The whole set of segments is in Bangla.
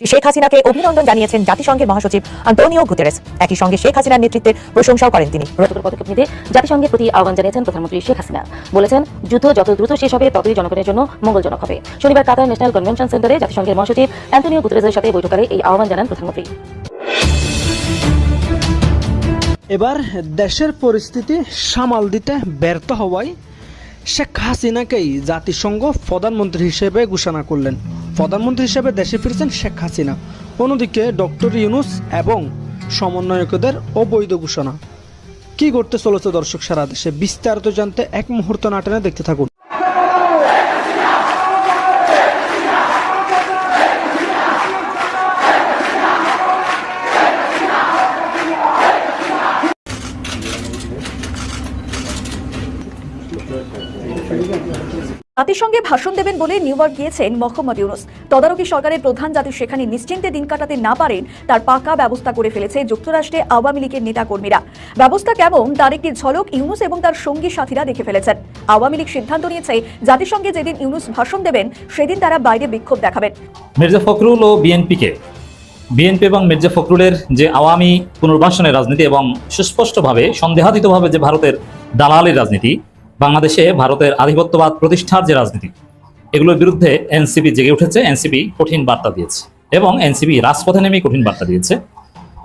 শেখ হাসিনাকে অভিনন্দন জানিয়েছেন জাতিসংঘের মহাসচিব আন্তোনিও গুতেরেস। একই সঙ্গে শেখ হাসিনার নেতৃত্বের প্রশংসাও করেন তিনি। পদক্ষেপ নিতে জাতিসংঘের প্রতি আহ্বান জানিয়েছেন প্রধানমন্ত্রী শেখ হাসিনা। বলেছেন যুদ্ধ যত দ্রুত শেষ হবে ততই জনগণের জন্য মঙ্গলজনক হবে। শনিবার কাতার ন্যাশনাল কনভেনশন সেন্টারে জাতিসংঘের মহাসচিব অ্যান্টনিও গুতরেজের সাথে বৈঠকারে এই আহ্বান জানান প্রধানমন্ত্রী। এবার দেশের পরিস্থিতি সামাল দিতে ব্যর্থ হওয়ায় শেখ হাসিনাকেই জাতিসংঘ প্রধানমন্ত্রী হিসেবে ঘোষণা করলেন। প্রধানমন্ত্রী হিসেবে দেশে ফিরছেন শেখ হাসিনা। অন্যদিকে ডক্টর ইউনুস এবং সমন্বয়কদের অবৈধ ঘোষণা। কি করতে চলেছে দর্শক, সারা দেশে বিস্তারিত জানতে এক মুহূর্ত নাটনে দেখতে থাকুন। জাতিসংঘে ভাষণ দেবেন বলে নিউ ইয়র্ক গিয়েছেন মোহাম্মদ ইউনুস। তদারকি সরকারের প্রধান যাতে সেখানে নিশ্চিন্তে দিন কাটাতে না পারেন, তার পাকা ব্যবস্থা করে ফেলেছে যুক্তরাষ্ট্রে আওয়ামী লীগের নেতাকর্মীরা। ব্যবস্থা কেমন, তার একটি ঝলক ইউনুস এবং তার সঙ্গী সাথীরা দেখে ফেলেছেন। আওয়ামী লীগ সিদ্ধান্ত নিয়েছে জাতিসংঘে যেদিন ইউনুস ভাষণ দেবেন, সেদিন তারা বাইরে বিক্ষোভ দেখাবেন। মির্জা ফখরুল ও বিএনপিকে। বিএনপি এবং মির্জা ফখরুলের যে আওয়ামী পুনর্বাসনের রাজনীতি এবং সুস্পষ্টভাবে, সন্দেহাতীতভাবে যে ভারতের দালালের রাজনীতি বাংলাদেশে ভারতের আধিপত্যবাদ প্রতিষ্ঠার যে রাজনীতি, এগুলোর বিরুদ্ধে এনসিপি জেগে উঠেছে, এনসিপি কঠিন বার্তা দিয়েছে এবং এনসিপি রাজপথে নেমে কঠিন বার্তা দিয়েছে।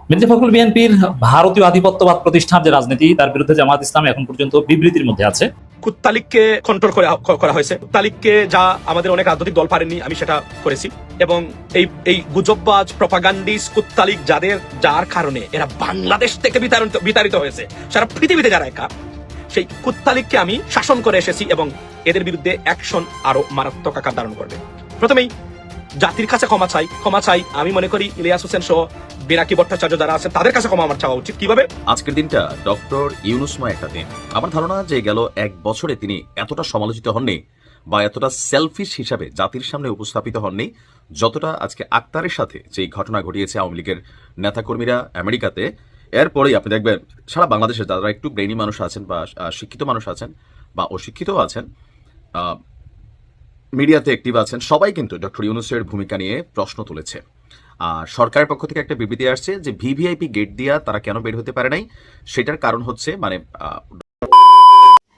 মির্জা ফখরুল বিএনপির ভারতীয় আধিপত্যবাদ প্রতিষ্ঠার যে রাজনীতি, তার বিরুদ্ধে জামাত ইসলাম এখন পর্যন্ত বিবৃতির মধ্যে আছে। কুত্তালিককে কন্ট্রোল করা হয়েছে। কুত্তালিককে যা আমাদের অনেক রাজনৈতিক দল পারেননি আমি সেটা করেছি। এবং এই এই গুজববাজ প্রপাগান্ডিস কুত্তালিক যাদের, যার কারণে এরা বাংলাদেশ থেকে বিতাড়িত বিতাড়িত হয়েছে। সারা পৃথিবীতে যারা একা সেই কুত্তালিককে আমি শাসন করে এসেছি এবং এদের বিরুদ্ধে অ্যাকশন আরও মারাত্মক আকার ধারণ করবে। প্রথমেই জাতির কাছে ক্ষমা চাই ক্ষমা চাই। আমি মনে করি ইলিয়াস হোসেন সহ বিনাকি ভট্টাচার্য যারা আছে তাদের কাছে ক্ষমা আমার চাওয়া উচিত। কীভাবে? আজকের দিনটা ডক্টর ইউনুসময় একটা দিন। আমার ধারণা যে গেল এক বছরে তিনি এতটা সমালোচিত হননি বা এতটা সেলফিশ হিসাবে জাতির সামনে উপস্থাপিত হননি, যতটা আজকে আক্তারের সাথে যে ঘটনা ঘটিয়েছে আওয়ামী লীগের নেতাকর্মীরা আমেরিকাতে এরপরেই আপনি দেখবেন সারা বাংলাদেশে যারা একটু ব্রেনি মানুষ আছেন বা শিক্ষিত মানুষ আছেন বা অশিক্ষিতও আছেন মিডিয়াতে অ্যাক্টিভ আছেন, সবাই কিন্তু ডক্টর ইউনুসের ভূমিকা নিয়ে প্রশ্ন তুলেছে। আর সরকারের পক্ষ থেকে একটা বিবৃতি আসছে যে ভিভিআইপি গেট দিয়া তারা কেন বের হতে পারে নাই, সেটার কারণ হচ্ছে মানে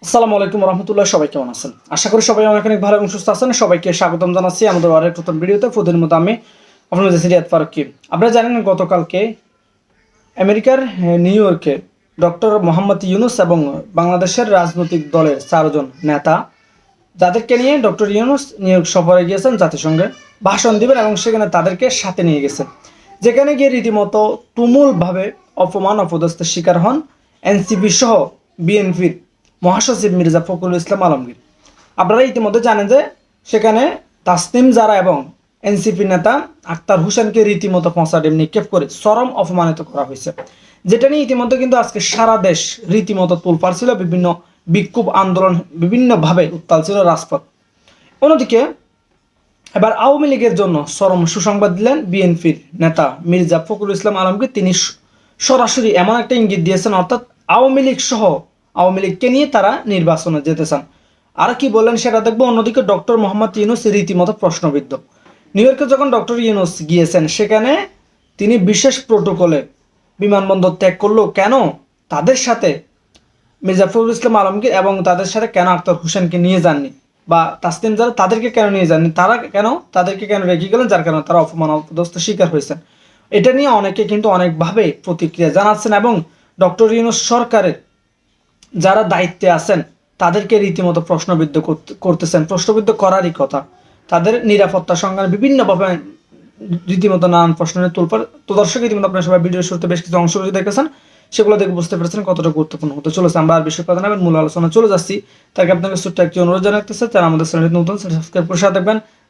আসসালামু আলাইকুম রহমতুল্লাহ, সবাই কেমন আছেন? আশা করি সবাই অনেক অনেক ভালো এবং সুস্থ আছেন। সবাইকে স্বাগতম জানাচ্ছি আমাদের আরেক নতুন ভিডিওতে। প্রতিদিন মতো আমি আপনার মধ্যে সিরিয়াত ফারুকি। আপনারা জানেন গতকালকে আমেরিকার নিউ ইয়র্কে ডক্টর মোহাম্মদ ইউনুস এবং বাংলাদেশের রাজনৈতিক দলের চারজন নেতা যাদেরকে নিয়ে ডক্টর ইউনুস নিউ ইয়র্ক সফরে গিয়েছেন জাতিসংঘে ভাষণ দিবেন এবং সেখানে তাদেরকে সাথে নিয়ে গেছেন। যেখানে গিয়ে রীতিমতো তুমুলভাবে অপমান, অপদস্থের শিকার হন এনসিপি সহ বিএনপির মহাসচিব মির্জা ফখরুল ইসলাম আলমগীর। আপনারা ইতিমধ্যে জানেন যে সেখানে তাসনিম জারা এবং এনসিপি নেতা আক্তার হোসেনকে রীতিমতো পঁচা ডিম নিক্ষেপ করে চরম অপমানিত করা হয়েছে। যেটা নিয়ে ইতিমধ্যে কিন্তু আজকে সারা দেশ রীতিমতো তোলপাড় ছিল, বিভিন্ন বিক্ষোভ আন্দোলন বিভিন্নভাবে উত্তাল ছিল রাজপথ। অন্যদিকে এবার আওয়ামী লীগের জন্য চরম সুসংবাদ দিলেন বিএনপির নেতা মির্জা ফখরুল ইসলাম আলমকে তিনি সরাসরি এমন একটা ইঙ্গিত দিয়েছেন, অর্থাৎ আওয়ামী লীগ সহ আওয়ামী লীগকে নিয়ে তারা নির্বাচনে যেতে চান। আর কি বললেন সেটা দেখব। অন্যদিকে ডক্টর মোহাম্মদ ইউনুস রীতিমতো প্রশ্নবিদ্ধ। নিউ ইয়র্কে যখন ডক্টর ইউনুস গিয়েছেন, সেখানে তিনি বিশেষ প্রোটোকলে বিমানবন্দর ত্যাগ করল। কেন? তাদের সাথে মির্জা ফখরুল ইসলাম আলমগীর এবং তাদের সাথে কেন আক্তার হোসেনকে নিয়ে যাননি? বা তাসলিম যারা, তাদেরকে কেন নিয়ে যাননি? তারা কেন? তাদেরকে কেন রেখে গেলেন? যার কারণে তারা অপমান শিকার হয়েছেন। এটা নিয়ে অনেকে কিন্তু অনেকভাবে প্রতিক্রিয়া জানাচ্ছেন এবং ডক্টর ইউনুস সরকারের যারা দায়িত্বে আছেন, তাদেরকে রীতিমতো প্রশ্নবিদ্ধ করতে- করতেছেন। প্রশ্নবিদ্ধ করারই কথা। তাদের নিরাপত্তা সংক্রান্ত বিভিন্নভাবে রীতিমতো নানান প্রশ্নের তুলপার তো দর্শক, ইতিমধ্যে আপনারা সবাই ভিডিও শুরুতে বেশ কিছু অংশ দেখেছেন। সেগুলো দেখে বুঝতে পেরেছেন কতটা গুরুত্বপূর্ণ হতে চলেছে। আমরা আর বিষয় কথা নেবেন মূল আলোচনা চলে যাচ্ছি। তাকে আপনাকে ছোট্ট একটি অনুরোধ জানাতেছে যারা আমাদের চ্যানেল নতুন সাবস্ক্রাইব করে সাথে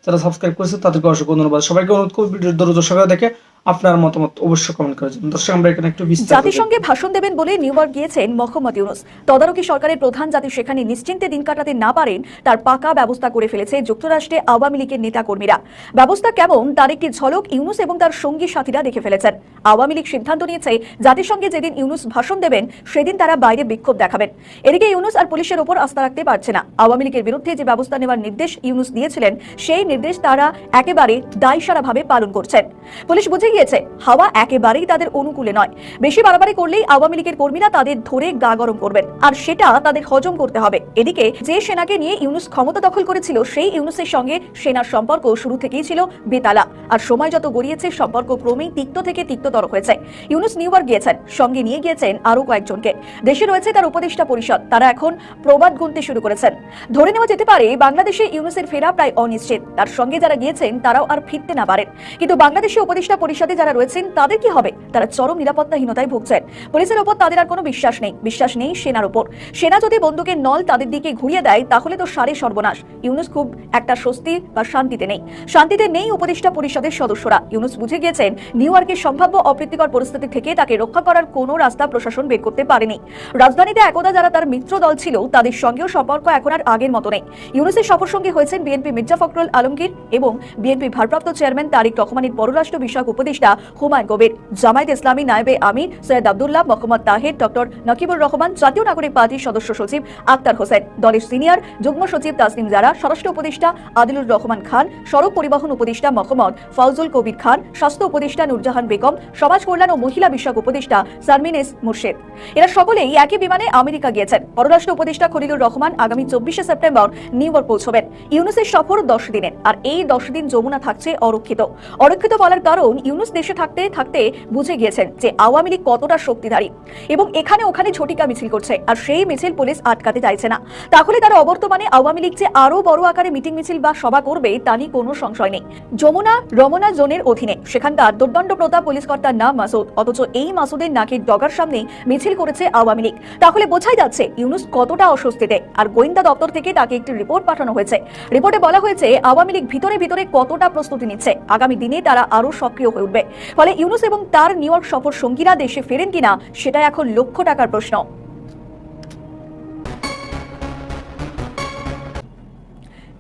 যারা সাবস্ক্রাইব করেছে, তাদেরকে অসংখ্য ধন্যবাদ। সবাইকে অনুরোধ করব ভিডিও দরজা দেখে আপনার মতামত অবশ্যই কমেন্ট করে যাবেন দর্শক, আমরা এখানে একটু বিস্তারিত জাতিসংঘে ভাষণ দেবেন বলে নিউ ইয়র্ক গিয়েছেন মোহাম্মদ ইউনুস। তদারকি সরকারের প্রধান যাতে সেখানে নিশ্চিন্তে দিন কাটাতে না পারেন, তার পাকা ব্যবস্থা করে ফেলেছে যুক্তরাষ্ট্রে আওয়ামী লীগের নেতা কর্মীরা ব্যবস্থা কেমন, তার একটি ঝলক ইউনুস এবং তার সঙ্গী সাথীরা দেখে ফেলেছেন। আওয়ামী লীগ সিদ্ধান্ত নিয়েছে, জাতিসংঘে যেদিন ইউনুস ভাষণ দেবেন, সেদিন তারা বাইরে বিক্ষোভ দেখাবেন। এদিকে ইউনুস আর পুলিশের ওপর আস্থা রাখতে পারছে না। আওয়ামী লীগের বিরুদ্ধে যে ব্যবস্থা নেওয়ার নির্দেশ ইউনুস দিয়েছিলেন, সেই নির্দেশ তারা একেবারে দায়সারাভাবে পালন করছেন। পুলিশ বুঝে গিয়েছে হাওয়া একেবারেই তাদের অনুকূলে নয়। বেশি বাড়াবাড়ি করলেই আওয়ামী লীগের কর্মীরা তাদের ধরে গা গরম করবেন। আর সেটা তাদের হজম করতে হবে। এদিকে যে সেনাকে নিয়ে ইউনুস ক্ষমতা দখল করেছিল, সেই ইউনুসের সঙ্গে সেনার সম্পর্ক শুরু থেকেই ছিল বেতালা। আর সময় যত গড়িয়েছে, সম্পর্ক ক্রমেই তিক্ত থেকে তিক্ততর হয়েছে। ইউনুস নিউ ইয়র্ক গিয়েছেন, সঙ্গে নিয়ে গিয়েছেন আরও কয়েকজনকে। দেশে রয়েছে তার উপদেষ্টা পরিষদ। তারা এখন প্রবাদ গুনতে শুরু করেছেন। ধরে নেওয়া যেতে পারে, বাংলাদেশে ইউনুসের ফেরা প্রায় অনিশ্চিত। তার সঙ্গে যারা গিয়েছেন, তারাও আর ফিরতে না পারেন। কিন্তু বাংলাদেশে উপদেষ্টা পরিষদে যারা রয়েছেন, তাদের কি হবে? তারা চরম নিরাপত্তাহীনতায় ভুগছেন। পুলিশের ওপর তাদের আর কোনো বিশ্বাস নেই। বিশ্বাস নেই সেনার ওপর। সেনা যদি বন্দুকের নল তাদের দিকে ঘুরিয়ে দেয়, তাহলে তো সারে সর্বনাশ। ইউনুস খুব একটা স্বস্তি বা শান্তিতে নেই। শান্তিতে নেই উপদেষ্টা পরিষদের সদস্যরা। ইউনুস বুঝে গিয়েছেন, নিউ ইয়র্কের সম্ভাব্য অপ্রীতিকর পরিস্থিতি থেকে তাকে রক্ষা করার কোনো রাস্তা প্রশাসন বের করতে পারেনি। রাজধানীতে একদা যারা তার মিত্র দল ছিল, তাদের সঙ্গেও সম্পর্ক এখন আর আগের মতো নেই। ইউনুসের সফর সঙ্গী হয়েছেন বিএনপি মির্জা ফখরুল আলমগীর এবং বিএনপি ভারপ্রাপ্ত চেয়ারম্যান তারিক রহমানের পররাষ্ট্র বিষয়ক উপদেষ্টা হুমায়ুন কবির। জামায়াত ইসলামী নায়েবে আমির সৈয়দ আব্দুল্লাহ, মোহাম্মদ তাহের, ডক্টর নকিবুর রহমান, জাতীয় নাগরিক পার্টির সদস্য সচিব আক্তার হোসেন, দলের সিনিয়র যুগ্ম সচিব তাসনিম জারা, স্বরাষ্ট্র উপদেষ্টা আদিলুর রহমান খান, সড়ক পরিবহন উপদেষ্টা মোহাম্মদ ফৌজুল কবির খান, স্বাস্থ্য উপদেষ্টা নুরজাহান বেগম, সমাজ কল্যাণ ও মহিলা বিষয়ক উপদেষ্টা সারমিন এস মুর্শেদ। এরা সকলেই একই বিমানে আমেরিকা গিয়েছেন। পররাষ্ট্র উপদেষ্টা খলিলুর রহমান আগামী চব্বিশে সেপ্টেম্বর নিউ ইয়র্ক পৌঁছবেন। ইউনুসের সফর দশ দিনের, আর এই দশ দিন যমুনা থাকছে অরক্ষিত। অরক্ষিত বলার কারণ ইউনুস দেশে থাকতে থাকতে বুঝে গিয়েছেন যে আওয়ামী লীগ কতটা শক্তিধারী এবং এখানে ওখানে ঝটিকা মিছিল করছে আর সেই মিছিল পুলিশ আটকাতে চাইছে না। তাহলে তারা অবর্তমানে আওয়ামী লীগ যে আরও বড় আকারে মিটিং মিছিল বা সভা করবে, তা নিয়ে কোনো সংশয় নেই। যমুনা রমনা জোনের অধীনে সেখানকার দুর্দণ্ড প্রতাপ পুলিশ কর্তার নাম মাসুদ, অথচ এই মাসুদের নাকের ডগার সামনে মিছিল করেছে আওয়ামী লীগ। তাহলে বোঝাই যাচ্ছে ইউনুস কতটা অস্বস্তিতে আর গোয়েন্দা দপ্তর থেকে তাকে একটি রিপোর্ট পাঠানো হয়েছে। রিপোর্টে বলা হয়েছে, আওয়ামী লীগ ভিতরে ভিতরে কতটা প্রস্তুতি নিচ্ছে। আগামী দিনে তারা আরও সক্রিয় হয়ে উঠবে। ফলে ইউনুস এবং তার নিউ ইয়র্ক সফর সঙ্গীরা দেশে ফেরেন কিনা, সেটা এখন লক্ষ টাকার প্রশ্ন।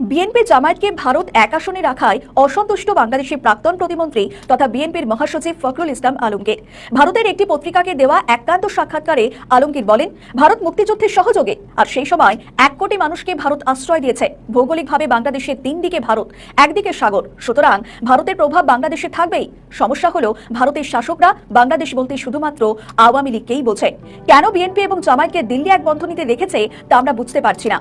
বিএনপি জামায়াতকে ভারত এক আসনে রাখায় অসন্তুষ্ট বাংলাদেশের প্রাক্তন প্রতিমন্ত্রী তথা বিএনপির মহাসচিব ফখরুল ইসলাম আলমগীর। ভারতের একটি পত্রিকাকে দেওয়া একান্ত সাক্ষাৎকারে আলমগীর বলেন, ভারত মুক্তিযুদ্ধের সহযোগে আর সেই সময় এক কোটি মানুষকে ভারত আশ্রয় দিয়েছে। ভৌগোলিকভাবে বাংলাদেশের তিন দিকে ভারত, একদিকে সাগর। সুতরাং ভারতের প্রভাব বাংলাদেশে থাকবেই। সমস্যা হলো ভারতের শাসকরা বাংলাদেশ বলতে শুধুমাত্র আওয়ামী লীগকেই বোঝে। কেন বিএনপি এবং জামায়াতকে দিল্লি এক বন্ধনীতে রেখেছে তা আমরা বুঝতে পারছি না।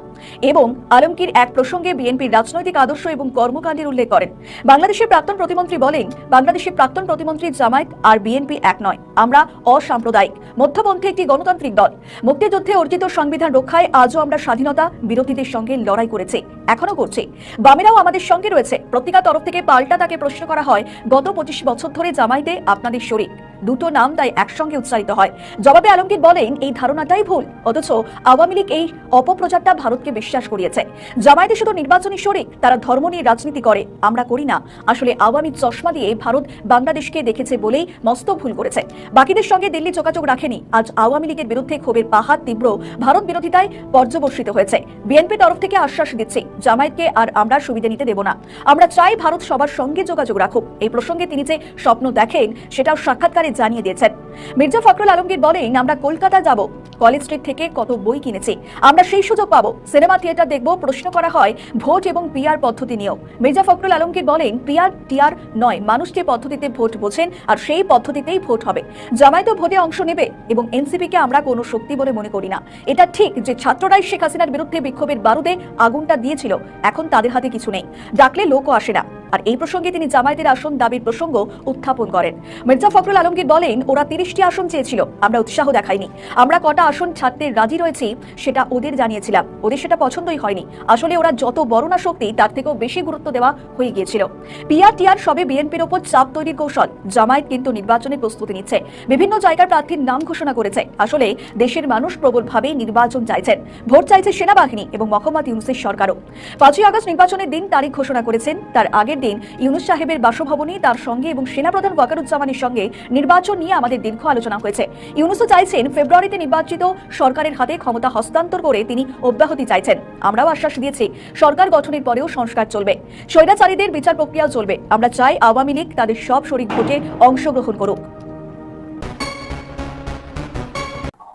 এবং আলমগীর এক প্রসঙ্গে বিএনপির রাজনৈতিক আদর্শ এবং কর্মকাণ্ডের উল্লেখ করেন। বাংলাদেশের প্রাক্তন প্রতিমন্ত্রী বলেন, বাংলাদেশের প্রাক্তন প্রতিমন্ত্রী জামায়াত আর বিএনপি এক নয়। আমরা অসাম্প্রদায়িক, মধ্যপন্থী একটি গণতান্ত্রিক দল। মুক্তিযুদ্ধে অর্জিত সংবিধান রক্ষায় আজও আমরা স্বাধীনতা, বিরোধীদের সঙ্গে লড়াই করেছি এখনও করছি। বামেরাও আমাদের সঙ্গে রয়েছে। প্রত্যেকের তরফ থেকে পাল্টা তাকে প্রশ্ন করা হয়, গত পঁচিশ বছর ধরে জামাইতে আপনাদের শরীর দুটো নাম তাই একসঙ্গে উচ্চারিত হয়। জবাবে আলমগীর বলেন, এই ধারণাটাই ভুল, অথচ আওয়ামী লীগ এই অপপ্রচারটা ভারতকে বিশ্বাস করিয়েছে। জামায়াতে শুধু নির্বাচনী শরিক তারা ধর্ম নিয়ে রাজনীতি করে। আমরা করি না। আসলে আওয়ামী চশমা দিয়ে ভারত বাংলাদেশকে দেখেছে বলেই মস্ত ভুল করেছে। বাকিদের সঙ্গে দিল্লি যোগাযোগ রাখেনি। আজ আওয়ামী লীগের বিরুদ্ধে ক্ষোভের পাহাড় তীব্র ভারত বিরোধিতায় পর্যবসিত হয়েছে। বিএনপি তরফ থেকে আশ্বাস দিচ্ছে, জামায়াতকে আর আমরা সুবিধা নিতে দেব না। আমরা চাই ভারত সবার সঙ্গে যোগাযোগ রাখুক। এই প্রসঙ্গে তিনি যে স্বপ্ন দেখেন, সেটাও সাক্ষাৎকারে জানিয়ে দিয়েছেন। মির্জা ফখরুল আলমগীর বলেন, আমরা কলকাতা যাব। কলেজ স্ট্রিট থেকে কত বই কিনেছি। আমরা সেই সুযোগ পাবো। সিনেমা থিয়েটার দেখব, প্রশ্ন করা হয় ভোট এবং পিআর পদ্ধতি নিয়েও। মির্জা ফখরুল আলমগীর বলেন, পিআর, টিআর নয় মানুষ যে পদ্ধতিতে ভোট বোঝেন আর সেই পদ্ধতিতেই ভোট হবে। জামায়াত ভোটে অংশ নেবে এবং এনসিপিকে আমরা কোনো শক্তি বলে মনে করি না। এটা ঠিক যে ছাত্ররাই শেখ হাসিনার বিরুদ্ধে বিক্ষোভের বারুদে আগুনটা দিয়েছিল, এখন তাদের হাতে কিছু নেই। ডাকলে লোকও আসে না। আর এই প্রসঙ্গে তিনি জামায়াতের আসন দাবির প্রসঙ্গ উত্থাপন করেন। মির্জা ফখরুল আলমগীর বলেন, ওরা তিরিশটি আসন চেয়েছিল, আমরা উৎসাহ দেখাইনি। আমরা কটা আসন ছাড়তে রাজি রয়েছি, সেটা ওদের জানিয়েছিলাম। ওদের সেটা পছন্দই হয়নি। আসলে ওরা যত বড় না শক্তি, তার থেকেও বেশি গুরুত্ব দেওয়া হয়ে গিয়েছিল। পিআর টিআর সবে বিএনপির ওপর চাপ তৈরির কৌশল, জামায়াত কিন্তু নির্বাচনের প্রস্তুতি নিচ্ছে। বিভিন্ন জায়গার প্রার্থীর নাম ঘোষণা করেছে। আসলে দেশের মানুষ প্রবলভাবে নির্বাচন চাইছেন। ভোট চাইছে সেনাবাহিনী এবং মোহাম্মদ ইউনুসের সরকারও। পাঁচই আগস্ট নির্বাচনের দিন তারিখ ঘোষণা করেছেন, তার আগের দিন ইউনুস সাহেবের বাসভবনে তার সঙ্গে এবং সেনাপ্রধান ওয়াকারুজ্জামানের সঙ্গে নির্বাচন নিয়ে আমাদের দীর্ঘ আলোচনা হয়েছে। ইউনুসও চাইছেন ফেব্রুয়ারিতে নির্বাচিত সরকারের হাতে ক্ষমতা হস্তান্তর করে তিনি অব্যাহতি চাইছেন। আমরাও আশ্বাস দিয়েছি, সরকার গঠনের পরেও সংস্কার চলবে। স্বৈরাচারীদের বিচার প্রক্রিয়াও চলবে। আমরা চাই আওয়ামী লীগ তাদের সব শরিক ভোটে অংশগ্রহণ করুক।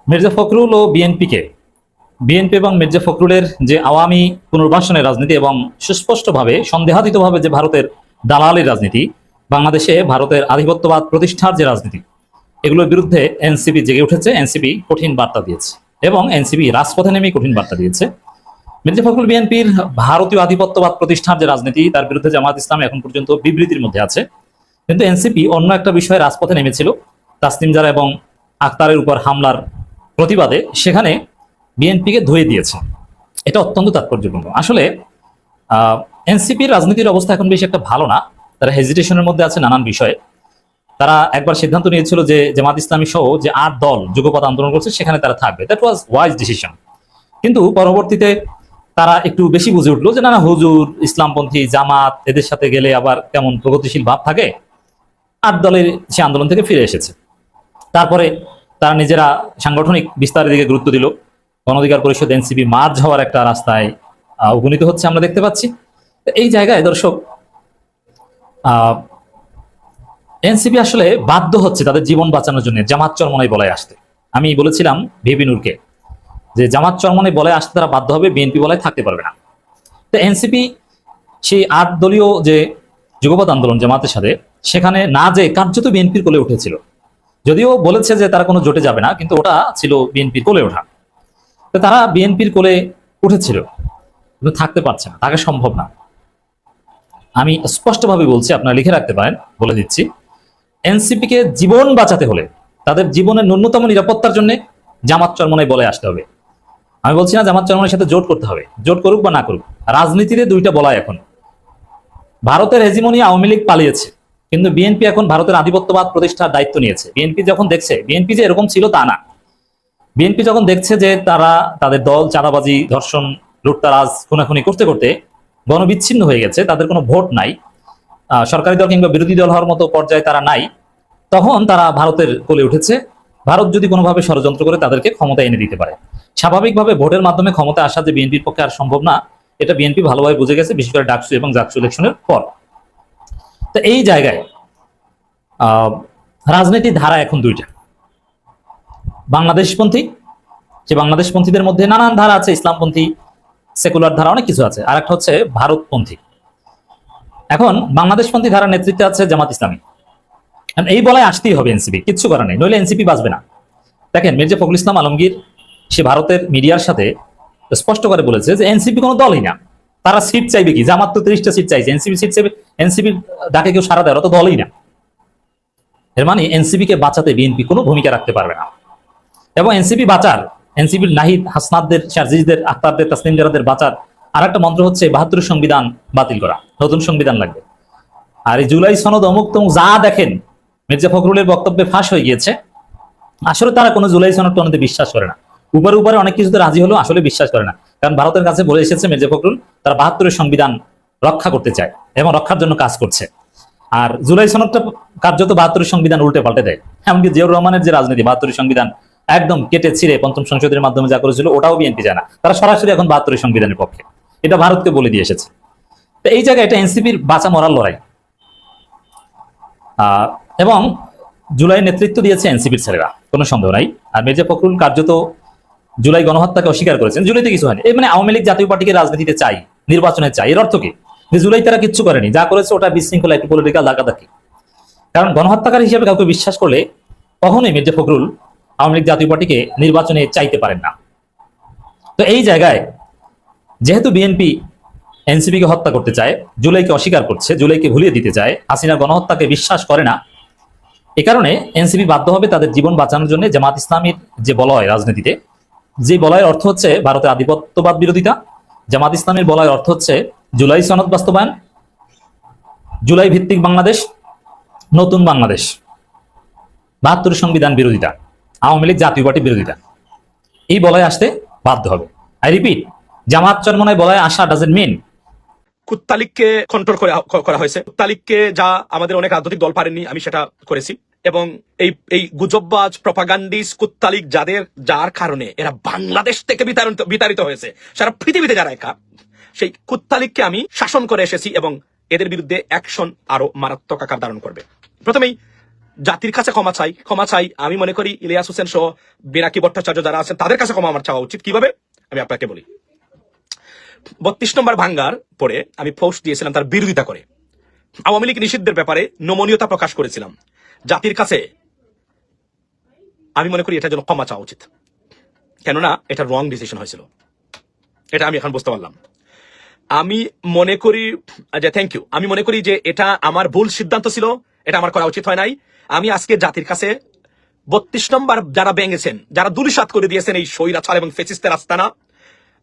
মির্জা ফখরুল ও বিএনপিকে বিএনপি এবং মির্জা ফখরুলের যে আওয়ামী পুনর্বাসনের রাজনীতি এবং সুস্পষ্টভাবে, সন্দেহাতীতভাবে যে ভারতের দালালের রাজনীতি, বাংলাদেশে ভারতের আধিপত্যবাদ প্রতিষ্ঠার যে রাজনীতি, এগুলোর বিরুদ্ধে এনসিপি জেগে উঠেছে, এনসিপি কঠিন বার্তা দিয়েছে এবং এনসিপি রাজপথে নেমে কঠিন বার্তা দিয়েছে। মির্জা ফখরুল বিএনপির ভারতীয় আধিপত্যবাদ প্রতিষ্ঠার যে রাজনীতি, তার বিরুদ্ধে জামাত ইসলাম এখন পর্যন্ত বিবৃতির মধ্যে আছে। কিন্তু এনসিপি অন্য একটা বিষয়ে রাজপথে নেমেছিল, তাসনিম জারা এবং আক্তারের উপর হামলার প্রতিবাদে। সেখানে বিএনপিকে ধুয়ে দিয়েছে। এটা অত্যন্ত তাৎপর্যপূর্ণ। আসলে এনসিপির রাজনীতির অবস্থা এখন বেশি একটা ভালো না। তারা হেজিটেশনের মধ্যে আছে নানান বিষয়ে। তারা একবার সিদ্ধান্ত নিয়েছিল যে জামাত ইসলামী সহ যে আট দল যুগপথ আন্দোলন করছে, সেখানে তারা থাকবে। দ্যাট ওয়াজ ওয়াইজ ডিসিশন কিন্তু পরবর্তীতে তারা একটু বেশি বুঝে উঠল যে, না না, হুজুর, ইসলামপন্থী, জামাত, এদের সাথে গেলে আবার কেমন প্রগতিশীল ভাব থাকে? আট দলের সে আন্দোলন থেকে ফিরে এসেছে। তারপরে তারা নিজেরা সাংগঠনিক বিস্তারের দিকে গুরুত্ব দিল। গণঅধিকার পরিষদ, এনসিপি মার্চ হওয়ার একটা রাস্তায় উপনীত হচ্ছে, আমরা দেখতে পাচ্ছি। এই জায়গায়, দর্শক এনসিপি আসলে বাধ্য হচ্ছে তাদের জীবন বাঁচানোর জন্য, জামাত চরমনাই বলায় আসতে। আমি বলেছিলাম ভিপি নূরকে যে জামাত চরমনাই বলায় আসতে তারা বাধ্য হবে, বিএনপি বলায় থাকতে পারবে না। তো এনসিপি সেই আট দলীয় যে যুগপৎ আন্দোলন জামাতের সাথে, সেখানে না যে কার্যত বিএনপির কোলে উঠেছিল। যদিও বলেছে যে তারা কোনো জোটে যাবে না, কিন্তু ওটা ছিল বিএনপির কোলে ওঠা। তো তারা বিএনপির কোলে উঠেছিল। কিন্তু থাকতে পারছে না, তাকে সম্ভব না। আমি স্পষ্টভাবে বলছি, আপনারা লিখে রাখতে পারেন, বলে দিচ্ছি। এনসিপি কে জীবন বাঁচাতে হলে তাদের জীবনের ন্যূনতম নিরাপত্তার জন্য জামাত চরমনায় বলে আসতে হবে। আমি বলছি না জামাত চরমনের সাথে জোট করতে হবে, জোট করুক বা না করুক, রাজনীতিতে দুইটা বলা এখন। ভারতের হেজিমনি আওয়ামী লীগ পালিয়েছে, কিন্তু বিএনপি এখন ভারতের আধিপত্যবাদ প্রতিষ্ঠার দায়িত্ব নিয়েছে। বিএনপি যখন দেখছে, বিএনপি যে এরকম ছিল তা না। বিএনপি যখন দেখছে যে তারা তাদের দল চাঁদাবাজি ধর্ষণ লুটতারাজ খুনাখুনি করতে করতে গণবিচ্ছিন্ন হয়ে গেছে তাদের কোনো ভোট নাই। সরকারি দল কিংবা বিরোধী দল হওয়ার মতো পর্যায়ে তারা নাই। তখন তারা ভারতের কোলে উঠেছে। ভারত যদি কোনোভাবে ষড়যন্ত্র করে তাদেরকে ক্ষমতা এনে দিতে পারে। স্বাভাবিকভাবে ভোটের মাধ্যমে ক্ষমতা আসা যে বিএনপির পক্ষে আর সম্ভব না এটা বিএনপি ভালোভাবে বুঝে গেছে বিশেষ করে ডাকসু এবং জাকসু ইলেকশনের পর। তো এই জায়গায় আহ, রাজনীতির ধারা এখন দুইটা। বাংলাদেশপন্থী, যে বাংলাদেশপন্থীদের মধ্যে নানান ধারা আছে, ইসলামপন্থী, সেকুলার ধারা অনেক কিছু আছে। আর একটা হচ্ছে ভারতপন্থী। এখন বাংলাদেশপন্থী ধারার নেতৃত্বে আছে জামাত ইসলামী। এই বলায় আসতেই হবে এনসিপি, কিচ্ছু করার নেই, নইলে এনসিপি বাঁচবে না। দেখেন, মির্জা ফখরুল ইসলাম আলমগীর, সে ভারতের মিডিয়ার সাথে স্পষ্ট করে বলেছে যে এনসিপি কোনো দলই না। তারা সিট চাইবে কি? জামাত তো তিরিশটা সিট চাইছে, এনসিপি সিট চাইবে, এনসিপির ডাকে কেউ সারা দেয়, ওরা তো দলই না। এর মানে এনসিপি কে বাঁচাতে বিএনপি কোনো ভূমিকা রাখতে পারবে না। এবং এনসিপি বাঁচার, এনসিপির নাহিদ হাসনাদদের শারজিজদের আক্তারদের তাসলিম জারাদের বাঁচার আর একটা মন্ত্র হচ্ছে বাহাত্তর সংবিধান বাতিল করা। নতুন সংবিধান লাগবে। আর এই জুলাই সনদ অমুক তমুক যা দেখেন, মির্জা ফখরুলের বক্তব্যে ফাঁস হয়ে গিয়েছে। আসলে তারা কোনো জুলাই সনদ টনতে বিশ্বাস করে না। উপরে উপরে অনেক কিছুতে রাজি হলেও আসলে বিশ্বাস করে না। কারণ ভারতের কাছে বলে এসেছে মির্জা ফখরুল, তারা বাহাত্তরের সংবিধান রক্ষা করতে চায় এবং রক্ষার জন্য কাজ করছে। আর জুলাই সনদটা কার্যত বাহাত্তরের সংবিধান উল্টে পাল্টে দেয়। এমনকি জিয়াউর রহমানের যে রাজনীতি বাহাত্তরের সংবিধান একদম কেটে ছিঁড়ে পঞ্চম সংসদের মাধ্যমে যা করেছিল, ওটাও বিএনপি যায় না। তারা সরাসরি এখন বাহাত্তরের সংবিধানের পক্ষে। এটা ভারতকে বলে দিয়ে এসেছে। তো এই জায়গায় এটা এনসিপির বাঁচা মরার লড়াই। এবং জুলাই নেতৃত্ব দিয়েছে এনসিপির ছেলেরা, কোনো সন্দেহ নাই। আর মির্জা ফখরুল কার্যত জুলাই গণহত্যাকে অস্বীকার করেছেন। জুলাইতে কিছু হয়নি। এই মানে আওয়ামী লীগ জাতীয় পার্টিকে রাজনীতিতে চাই, নির্বাচনে চাই, এর অর্থ কি? যে জুলাই তারা কিচ্ছু করেনি। যা করেছে ওটা বিশৃঙ্খলা, একটি পলিটিক্যাল দাগাদাকি কারণ গণহত্যাকারী হিসেবে কাউকে বিশ্বাস করলে কখনোই মির্জা ফখরুল আওয়ামী লীগ জাতীয় পার্টিকে নির্বাচনে চাইতে পারেন না। তো এই জায়গায় যেহেতু বিএনপি এনসিপি কে হত্যা করতে চায়, জুলাইকে অস্বীকার করছে, জুলাইকে ভুলিয়ে দিতে চায়, হাসিনা গণহত্যাকে বিশ্বাস করে না, এ কারণে এনসিপি বাধ্য হবে তাদের জীবন বাঁচানোর জন্য জামাত ইসলামীর যে বলয় রাজনীতিতে। যে বলয়ের অর্থ হচ্ছে ভারতের আধিপত্যবাদ বিরোধিতা, জামাত ইসলামের বলয়ের অর্থ হচ্ছে জুলাই সনদ বাস্তবায়ন, জুলাই ভিত্তিক বাংলাদেশ, নতুন বাংলাদেশ, বাহাত্তর সংবিধান বিরোধিতা। আওয়ামী লীগ জাতীয় পার্টি বিরোধিতা। এই বলয় আসতে বাধ্য হবে। আই রিপিট, জামাত চরমনায় বলয় আসা ডাজেন্ট মিন কুত্তালিককে কন্ট্রোল করে হয়েছে। কুত্তালিককে যা আমাদের অনেক রাজনৈতিক দল পারেননি, আমি সেটা করেছি। এবং এই এই গুজববাজ প্রপাগান্ডিস কুত্তালিক যাদের, যার কারণে এরা বাংলাদেশ থেকে বিতাড়িত বিতাড়িত হয়েছে। সারা পৃথিবীতে যারা একা, সেই কুত্তালিককে আমি শাসন করে এসেছি এবং এদের বিরুদ্ধে অ্যাকশন আরও মারাত্মক আকার ধারণ করবে। প্রথমেই জাতির কাছে ক্ষমা চাই ক্ষমা চাই। আমি মনে করি ইলিয়াস হোসেন সহ বিনাকি ভট্টাচার্য যারা আছেন, তাদের কাছে ক্ষমা আমার চাওয়া উচিত। কীভাবে? আমি আপনাকে বলি। বত্রিশ নম্বর ভাঙ্গার পরে আমি পোস্ট দিয়েছিলাম তার বিরোধিতা করে। আওয়ামী লীগ নিষিদ্ধের ব্যাপারে নমনীয়তা প্রকাশ করেছিলাম। জাতির কাছে আমি মনে করি এটার জন্য ক্ষমা চাওয়া উচিত। কেননা, এটা রং ডিসিশন হয়েছিল। এটা আমি এখন বুঝতে পারলাম। আমি মনে করি যে থ্যাংক ইউ আমি মনে করি যে এটা আমার ভুল সিদ্ধান্ত ছিল, এটা আমার করা উচিত হয় নাই। আমি আজকে জাতির কাছে বত্রিশ নম্বর যারা ভেঙেছেন, যারা দুলিশাত করে দিয়েছেন এই সৈরাচার এবং ফেসিস্টের আস্তানা,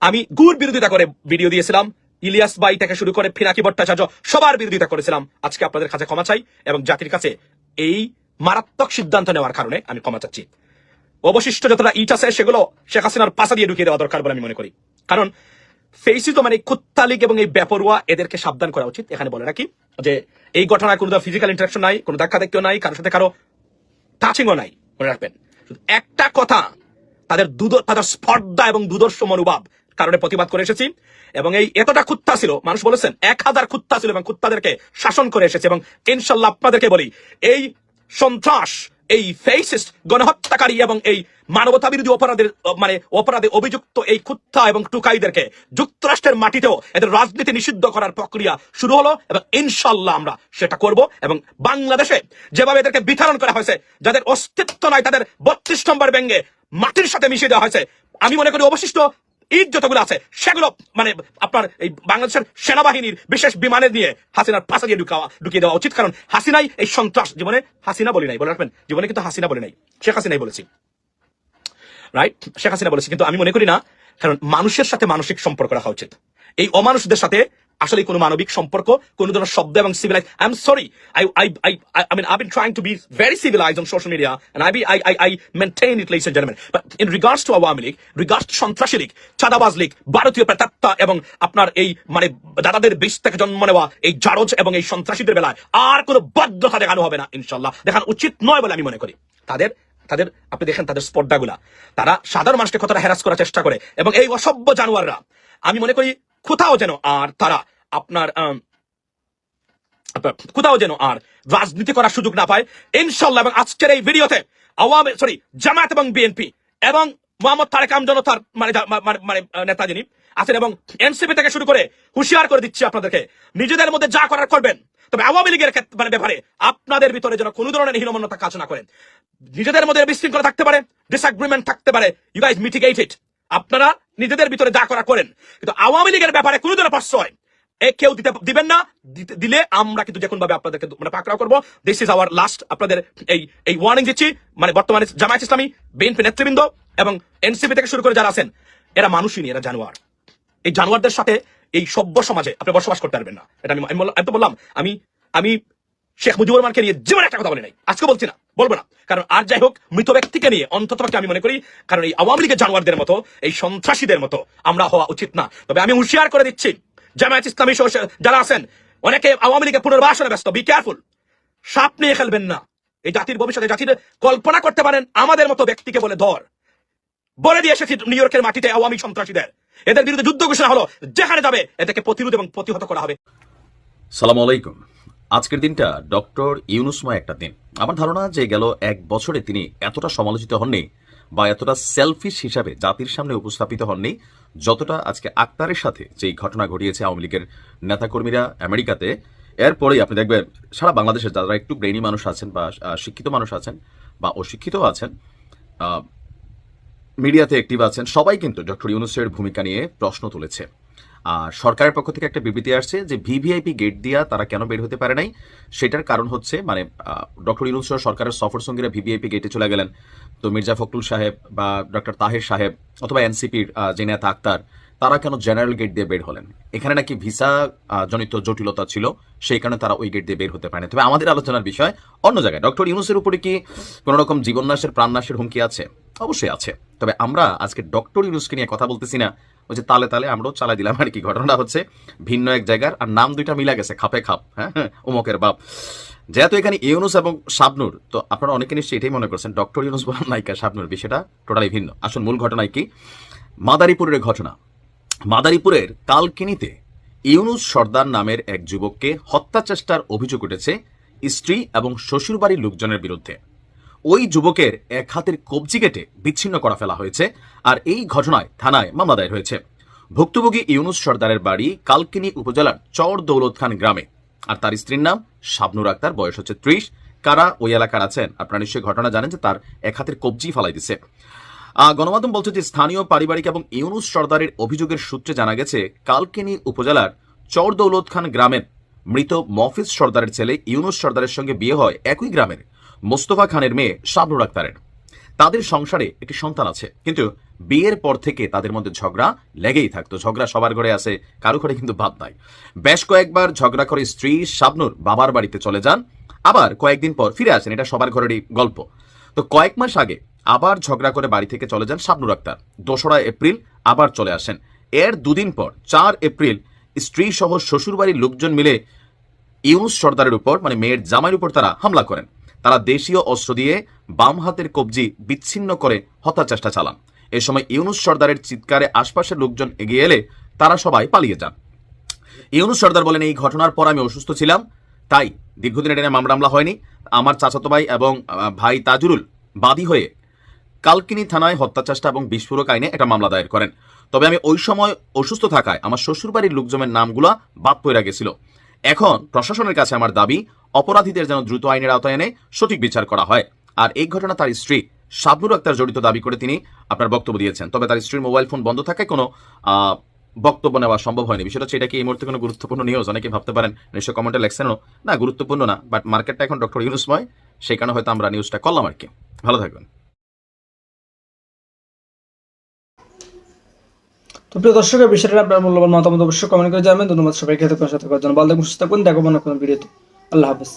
আমি গুর বিরোধিতা করে ভিডিও দিয়েছিলাম, ইলিয়াস বাই থেকে শুরু করে ফিনাকি ভট্টাচার্য সবার বিরোধিতা করেছিলাম। আজকে আপনাদের কাছে ক্ষমা চাই এবং জাতির কাছে এই মারাত্মক সিদ্ধান্ত নেওয়ার কারণে আমি ক্ষমা চাচ্ছি। অবশিষ্ট যতটা ইট আছে সেগুলো শেখ হাসিনার পাশা দিয়ে ঢুকিয়ে দেওয়া দরকার বলে আমি মনে করি। কারণ ফেসি তো মানে কুত্তালিক এবং এই ব্যাপরুয়া এদেরকে সাবধান করা উচিত। এখানে বলে রাখি যে এই ঘটনায় কোনো ফিজিক্যাল ইন্টারাকশন নাই, কোনো ধাক্কা দেখতেও নাই কারোর সাথে কারও টাচিংও নাই, মনে রাখবেন। একটা কথা, তাদের দুধ তাদের স্পর্ধা এবং দুদর্শ মনোভাব কারণে প্রতিবাদ করে এসেছি। এবং এই এতটা কুত্তা ছিল, মানুষ বলেছেন, এক হাজার কুত্তা ছিল এবং কুত্তাদেরকে শাসন করে এসেছে এবং ইনশাল্লাহ আপনাদেরকে বলি, এই সন্ত্রাস এই ফেসিস্ট, গণহত্যাকারী এবং এই মানবতা বিরোধী অপরাধের মানে অপরাধে অভিযুক্ত এই কুত্তা এবং টুকাইদেরকে যুক্তরাষ্ট্রের মাটিতেও এদের রাজনীতি নিষিদ্ধ করার প্রক্রিয়া শুরু হলো এবং ইনশাল্লাহ আমরা সেটা করব এবং বাংলাদেশে যেভাবে এদেরকে বিতরণ করা হয়েছে, যাদের অস্তিত্ব নাই, তাদের বত্রিশ নম্বর ব্যঙ্গে মাটির সাথে মিশিয়ে দেওয়া হয়েছে। আমি মনে করি অবশিষ্ট ঈদ যতগুলো আছে, সেগুলো মানে আপনার এই বাংলাদেশের সেনাবাহিনীর বিশেষ বিমানে নিয়ে হাসিনার ফাঁসা দিয়ে ঢুকাওয়া, ঢুকিয়ে দেওয়া উচিত। কারণ হাসিনাই এই সন্ত্রাস জীবনে হাসিনা বলি নাই, বলে রাখবেন, জীবনে কিন্তু হাসিনা বলি নাই। শেখ হাসিনাই বলেছি। রাইট শেখ হাসিনা বলেছি, কিন্তু আমি মনে করি না, কারণ মানুষের সাথে মানসিক সম্পর্ক রাখা উচিত। এই অমানুষদের সাথে আসলে কোনো মানবিক সম্পর্ক, কোন ধরনের শব্দ এবং civilize I am sorry I I I I mean I been trying to be very civilize on social media and I be I I I maintain it lies gentleman but in regards to Awami League regards to সন্ত্রাসী লীগ চাঁদাবাজ লীগ ভারতীয় প্রেতাত্মা এবং আপনার এই মানে দাদাদের বিষ থেকে জন্ম নেওয়া এই জারজ এবং এই সন্ত্রাসীদের বেলায় আর কোনো বদ্ধতা দেখানো হবে না ইনশাল্লাহ দেখানো উচিত নয় বলে আমি মনে করি। তাদের তাদের, আপনি দেখেন তাদের স্পর্ধাগুলা। তারা সাধারণ মানুষকে কতটা হ্যারাস করার চেষ্টা করে। এবং এই অসভ্য জানোয়াররা, আমি মনে করি কোথাও যেন আর তারা আপনার কোথাও যেন আর রাজনীতি করার সুযোগ না পায়। ইনশাল্লাহ এবং আজকের এই ভিডিওতে আওয়ামী সরি জামাত এবং বিএনপি এবং মোহাম্মদ তারেক আমজনতার মানে মানে নেতা যিনি আছেন এবং এনসিপি থেকে শুরু করে হুঁশিয়ার করে দিচ্ছি আপনাদেরকে, নিজেদের মধ্যে যা করার করবেন। তবে আওয়ামী লীগের মানে ব্যাপারে আপনাদের ভিতরে যেন কোনো ধরনের হীনমন্যতা কাজ না করেন। নিজেদের মধ্যে বিশৃঙ্খলা থাকতে পারে ডিসএগ্রিমেন্ট থাকতে পারে। ইউ গাইজ মিটিগেট ইট আপনারা নিজেদের ভিতরে যা করা করেন। কিন্তু আওয়ামী লীগের ব্যাপারে কোনো ধরনের প্রশ্রয়। এ কেউ দিতে দিবেন না দিলে আমরা কিন্তু যে ভাবে আপনাদেরকে মানে পাকড়াও করব। দিস ইজ আওয়ার লাস্ট আপনাদের এই এই ওয়ার্নিং দিচ্ছি। মানে বর্তমানে জামায়াত ইসলামী বিএনপি নেতৃবৃন্দ এবং এনসিপি থেকে শুরু করে যারা আছেন, এরা মানুষই নেই, এরা জানোয়ার। এই জানোয়ারদের সাথে এই সভ্য সমাজে আপনি বসবাস করতে পারবেন না। এটা আমি বললাম, আমি আমি শেখ মুজিবুর রহমানকে নিয়ে জীবনে একটা কথা বলি নাই। আজকে বলছি না। বলব না। কারণ আর যাই হোক, মৃত ব্যক্তিকে নিয়ে অন্তত আমি মনে করি, কারণ এই আওয়ামী লীগের জানোয়ারদের মতো, এই সন্ত্রাসীদের মতো আমরা হওয়া উচিত না। তবে আমি হুঁশিয়ার করে দিচ্ছি, জামায়াত ইসলামী যারা আছেন, অনেকে আওয়ামী লীগের পুনর্বাসনে ব্যস্ত বি কেয়ারফুল সাপ নিয়ে খেলবেন না। এই জাতির ভবিষ্যতে জাতির কল্পনা করতে পারেন, আমাদের মতো ব্যক্তিকে বলে ধর। বলে দিয়ে এসেছি নিউ ইয়র্কের মাটিতে আওয়ামী সন্ত্রাসীদের। এদের বিরুদ্ধে যুদ্ধ ঘোষণা হলো, যেখানে যাবে, এদেরকে প্রতিরোধ এবং প্রতিহত করা হবে। সালাম আলাইকুম। আজকের দিনটা ডক্টর ইউনুসময় একটা দিন। আমার ধারণা যে গেল এক বছরে তিনি এতটা সমালোচিত হননি বা এতটা সেলফিশ হিসাবে জাতির সামনে উপস্থাপিত হননি, যতটা আজকে আক্তারের সাথে যেই ঘটনা ঘটিয়েছে আওয়ামী লীগের নেতাকর্মীরা আমেরিকাতে। এরপরেই আপনি দেখবেন সারা বাংলাদেশে যারা একটু ব্রেনি মানুষ আছেন বা শিক্ষিত মানুষ আছেন বা অশিক্ষিত আছেন মিডিয়াতে অ্যাক্টিভ আছেন, সবাই কিন্তু ডক্টর ইউনুসের ভূমিকা নিয়ে প্রশ্ন তুলেছে। সরকারের পক্ষ থেকে একটা বিবৃতি আসছে যে ভিভিআইপি গেট দিয়া তারা কেন বের হতে পারে নাই। সেটার কারণ হচ্ছে মানে ডক্টর ইউনুস সরকারের সফর সঙ্গীরা ভিভিআইপি গেটে চলে গেলেন। তো মির্জা ফখরুল সাহেব বা ডক্টর তাহের সাহেব অথবা এনসিপির যে নেতা আক্তার, তারা কেন জেনারেল গেট দিয়ে বের হলেন? এখানে নাকি ভিসা জনিত জটিলতা ছিল, সেই কারণে তারা ওই গেট দিয়ে বের হতে পারে না। তবে আমাদের আলোচনার বিষয় অন্য জায়গায়। ডক্টর ইউনুসের উপরে কি কোনো রকম জীবননাশের প্রাণনাশের হুমকি আছে? অবশ্যই আছে। তবে আমরা আজকে ডক্টর ইউনুসকে নিয়ে কথা বলতেছি না। ওই যে তালে তালে আমরাও চালাই দিলাম আর কি। ঘটনাটা হচ্ছে ভিন্ন এক জায়গার আর নাম দুইটা মিলা গেছে খাপে খাপ হ্যাঁ হ্যাঁ, উমকের বাপ। যেহেতু এখানে ইউনুস এবং শাবনুর তো আপনারা অনেকে নিশ্চয়ই এটাই মনে করছেন ডক্টর ইউনুস বলেন নায়িকা শাবনুর বিষয়টা টোটালি ভিন্ন। আসুন মূল ঘটনায় কি? মাদারীপুরের ঘটনা। মাদারীপুরের কালকিনিতে ইউনুস সর্দার নামের এক যুবককে হত্যা চেষ্টার অভিযোগ উঠেছে স্ত্রী এবং শ্বশুরবাড়ির লোকজনের বিরুদ্ধে। ওই যুবকের এক হাতের কবজি কেটে বিচ্ছিন্ন করা ফেলা হয়েছে আর এই ঘটনায় থানায় মামলা দায়ের হয়েছে। ভুক্তভোগী ইউনুস সর্দারের বাড়ি কালকিনি উপজেলার চর দৌলত খান গ্রামে। আর তার স্ত্রীর নাম শাবনুর আক্তার, বয়স হচ্ছে ত্রিশ। কারা ওই এলাকার আছেন? আপনারা নিশ্চয়ই ঘটনা জানেন যে তার এক হাতের কবজি ফালাই দিছে। গণমাধ্যম বলছে যে স্থানীয় পারিবারিক এবং ইউনুস সর্দারের অভিযোগের সূত্রে জানা গেছে, কালকিনি উপজেলার চর দৌলত খান গ্রামের মৃত মফিজ সর্দারের ছেলে ইউনুস সর্দারের সঙ্গে বিয়ে হয় একই গ্রামের। মোস্তফা খানের মেয়ে শাবনুর আক্তারের। তাদের সংসারে একটি সন্তান আছে, কিন্তু বিয়ের পর থেকে তাদের মধ্যে ঝগড়া লেগেই থাকতো। ঝগড়া সবার ঘরে আছে, কারও ঘরে কিন্তু বাদ নাই। বেশ কয়েকবার ঝগড়া করে স্ত্রী শাবনুর বাবার বাড়িতে চলে যান, আবার কয়েকদিন পর ফিরে আসেন। এটা সবার ঘরেরই গল্প। তো কয়েক মাস আগে আবার ঝগড়া করে বাড়ি থেকে চলে যান শাবনুর আক্তার। দোসরা এপ্রিল আবার চলে আসেন। এর দুদিন পর, চার এপ্রিল স্ত্রী সহ শ্বশুরবাড়ির লোকজন মিলে ইউনুস সর্দারের উপর মানে মেয়ের জামাইয়ের উপর তারা হামলা করেন। তারা দেশীয় অস্ত্র দিয়ে বাম হাতের কবজি বিচ্ছিন্ন করে হত্যা চেষ্টা চালান। এ সময় ইউনুস সর্দারের চিৎকারে আশপাশের লোকজন এগিয়ে এলে তারা সবাই পালিয়ে যান। ইউনুস সর্দার বলেন, এই ঘটনার পর আমি অসুস্থ ছিলাম। তাই দীর্ঘদিন এটা মামলা মামলা হয়নি। আমার চাচাতো ভাই এবং ভাই তাজুরুল বাদী হয়ে কালকিনি থানায় হত্যা চেষ্টা এবং বিস্ফোরক আইনে একটা মামলা দায়ের করেন। তবে আমি ওই সময় অসুস্থ থাকায় আমার শ্বশুরবাড়ির লোকজনের নামগুলা বাদ পড়ে গেছিল। এখন প্রশাসনের কাছে আমার দাবি, অপরাধীদের যেন দ্রুত আইনের আওতায় এনে সঠিক বিচার করা হয়। আর এই ঘটনা তার স্ত্রী শাবনুর আক্তার জড়িত দাবি করে তিনি আপনার বক্তব্য দিয়েছেন। তবে তার স্ত্রীর মোবাইল ফোন বন্ধ থাকায় কোনো বক্তব্য নেওয়া সম্ভব হয়নি। বিষয়টা হচ্ছে এটা কি এই মুহূর্তে কোনো গুরুত্বপূর্ণ নিউজ অনেকে ভাবতে পারেন, নিশ্চয় কমেন্টে লেখছেনও। না, গুরুত্বপূর্ণ না বাট মার্কেটটা এখন ডক্টর ইউনুসময়, সেই কারণে হয়তো আমরা নিউজটা করলাম আর কি। ভালো থাকবেন। তো প্রিয় দর্শকের বিষয়টা আপনার মূল্যবান মতামত অবশ্যই কমেন্ট করে জানাবেন। ধন্যবাদ সবাইকে এতক্ষণ সাথে করার জন্য। ভালো থাকুন, সুস্থ থাকুন। দেখো মনে কোনো ভিডিওতে। আল্লাহ হাফেজ।